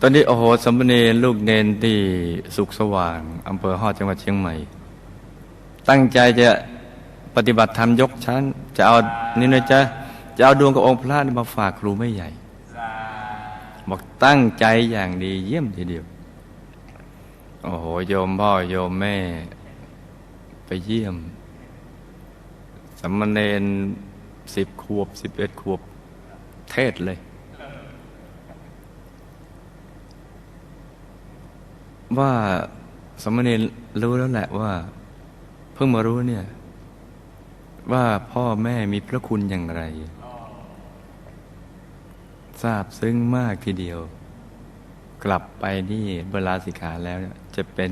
ตอนนี้โอ้โหสมณเณรลูกเนนที่สุขสว่างอำเภอฮอดจังหวัดเชียงใหม่ ตั้งใจจะปฏิบัติธรรมยกชั้น จะเอานี่นะจ๊ะจะเอาดวงกับองค์พระมาฝากครูไม่ใหญ่บอกตั้งใจอย่างดีเยี่ยมทีเดียว โอ้โหโยมพ่อโยมแม่ไปเยี่ยมสามเณรสิบขวบสิบเอ็ดขวบเทศเลย ว่าสมณรรู้แล้วแหละว่า เพิ่งมารู้เนี่ย ว่าพ่อแม่มีพระคุณอย่างไรทราบซึ้งมากทีเดียว กลับไปนี่เวลาสิกขาแล้วจะเป็น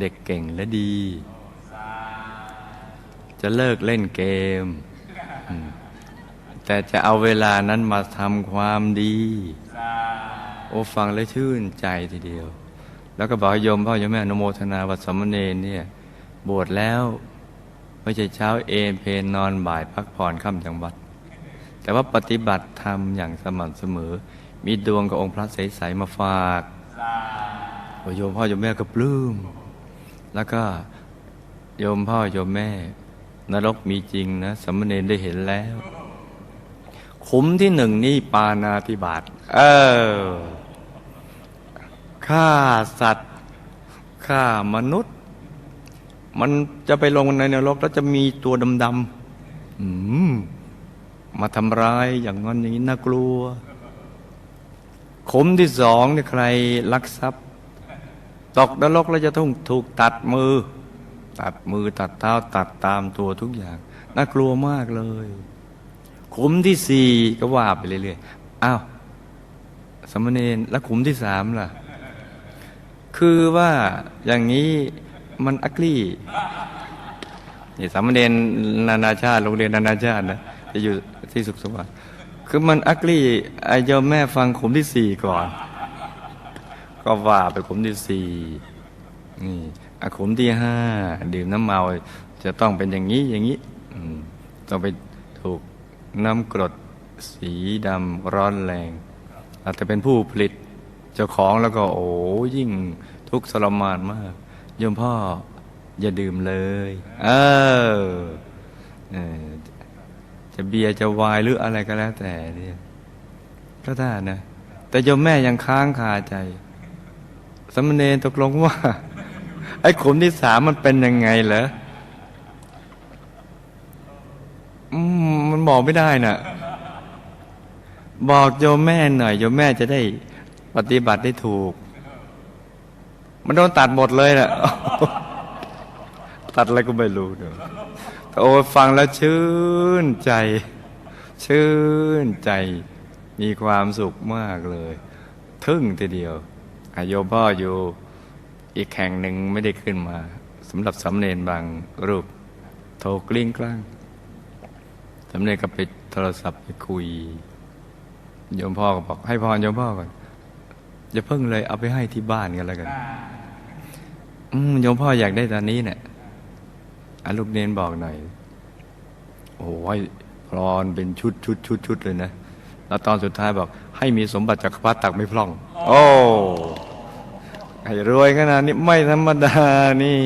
เด็กเก่งและดี จะเลิกเล่นเกมอืมแต่จะเอาเวลานั้นมาทำความดี โอ้ฟังแล้วชื่นใจทีเดียว แล้วก็บอกโยมพ่อโยมแม่อนุโมทนาวัดสามเณรเนี่ยบวชแล้วไม่ใช่เช้าเอนเพนนอนบ่ายพักผ่อนค่ำจังวัด แต่ว่าปฏิบัติธรรมอย่างสม่ำเสมอ มีดวงกับองค์พระใสๆมาฝากโยมพ่อโยมแม่ก็ปลื้มแล้วก็โยมพ่อโยมแม่ นรกมีจริงนะสามเณรได้เห็นแล้ว ขุมที่หนึ่งนี่ปานาธิบาตเออ ฆ่าสัตว์ฆ่ามนุษย์ มันจะไปลงในนรกแล้วจะมีตัวดำๆมมาทำร้ายอย่างนั้นอย่างนี้น่ากลัวขมที่สองเนี่ยใครลักทรัพย์ ตกนรกแล้วจะต้องถูกตัดมือ ตัดมือตัดเท้าตัดตามตัวทุกอย่างน่ากลัวมากเลยขุมที่สี่ก็ว่าไปเรื่อยๆ อ้าวสามเณรแล้วขุมที่สามล่ะ คือว่าอย่างนี้มันอักลี่นี่สามเณรนานาชาติโรงเรียนนานาชาตินะจะอยู่ที่สุขสวัสดิ์คือมันอักลี่ไอโยมแม่ฟังขุมที่สี่ก่อน ก็ว่าไปขุมที่สี่นี่อขุมที่ห้าดื่มน้ำเมาจะต้องเป็นอย่างนี้อย่างนี้ต้องไปถูกน้ำกรดสีดำร้อนแรง อาจจะเป็นผู้ผลิต เจ้าของแล้วก็โอ้ยิ่งทุกข์ทรมานมากโยมพ่ออย่าดื่มเลย เออจะเบียร์จะวายหรืออะไรก็แล้วแต่เนี่ยก็ได้นะ แต่โยมแม่ยังค้างคาใจ สมณเณรตกลงว่า ไอ้ขุมที่สามมันเป็นยังไงเหรอมมันบอกไม่ได้น่ะ บอกโยมแม่หน่อยโยมแม่จะได้ ปฏิบัติได้ถูก มันโดนตัดหมดเลยน่ะตัดอะไรก็ไม่รู้เนอะแต่โอ้ฟังแล้วชื่นใจ ชื่นใจ มีความสุขมากเลย ทึ่งทีเดียวอาโยพ่ออยู่อีกแห่งหนึ่งไม่ได้ขึ้นมาสำหรับสำเนนบางรูป โทรกลิ้งกลางสำเนนก็ไปโทรศัพท์ไปคุยโยมพ่อก็บอกให้พรโยมพ่อก่อน อย่าเพิ่งเลยเอาไปให้ที่บ้านกันแล้วกัน อืมโยมพ่ออยากได้ตอนนี้เนี่ยอาลูกเนนบอกหน่อย โอ้ยพรอนเป็นชุดชุดชุดชุดเลยนะ แล้วตอนสุดท้ายบอก ให้มีสมบัติจักรพรรดิตักไม่พร่อง โอ้ให้รวยขนาดนี้ไม่ธรรมดานี่